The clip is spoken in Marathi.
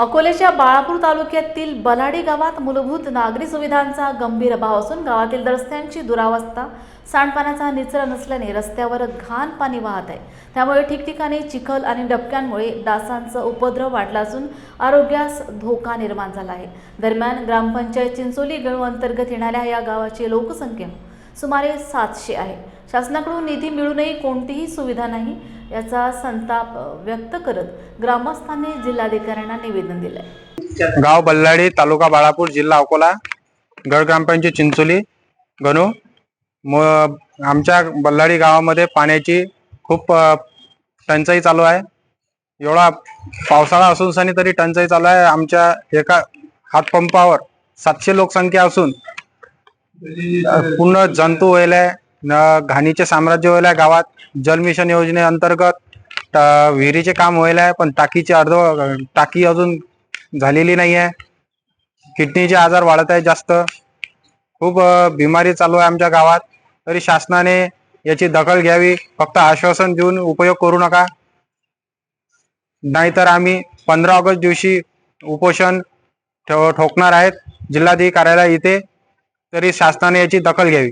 अकोल्याच्या बाळापूर तालुक्यातील बलाडी गावात मूलभूत नागरी सुविधांचा गंभीर अभाव असून गावातील रस्त्यांची दुरावस्था सांडपाण्याचा निचरा नसल्याने रस्त्यावर घाण पाणी वाहत आहे. त्यामुळे ठिकठिकाणी चिखल आणि डबक्यांमुळे डासांचा उपद्रव वाढला असून आरोग्यास धोका निर्माण झाला आहे. दरम्यान ग्रामपंचायत चिंचोली गणू अंतर्गत येणाऱ्या या गावाची लोकसंख्या सुमारे सातशे आहे. शासनाकडून निधी मिळूनही कोणतीही सुविधा नाही याचा संताप व्यक्त करत ग्रामस्थांनी जिल्हाधिकाऱ्यांना निवेदन दिलंय. गाव बल्लाडी तालुका बाळापूर जिल्हा अकोला गड ग्रामपंचायत चिंचोली. गणू म आमच्या बल्लाडी गावामध्ये पाण्याची खूप टंचाई चालू आहे. एवढा पावसाळा असून सनी तरी टंचाई चालू आहे. आमच्या एका हातपंपावर सातशे लोकसंख्या असून पूर्ण जंतू व्हायलाय न घाणीचे साम्राज्य व्हायलाय गावात. जल मिशन योजनेअंतर्गत विहिरीचे काम व्हायलाय पण टाकीचे अर्ध टाकी अजून झालेली नाही आहे. किडनीचे आजार वाढत आहे जास्त. खूप बिमारी चालू आहे आमच्या गावात. तरी शासनाने याची दखल घ्यावी. फक्त आश्वासन देऊन उपयोग करू नका. नाहीतर आम्ही पंधरा ऑगस्ट दिवशी उपोषण ठेव- ठोकणार आहेत. जिल्हाधिकारी कार्यालय इथे तरी शासनाने याची दखल घ्यावी.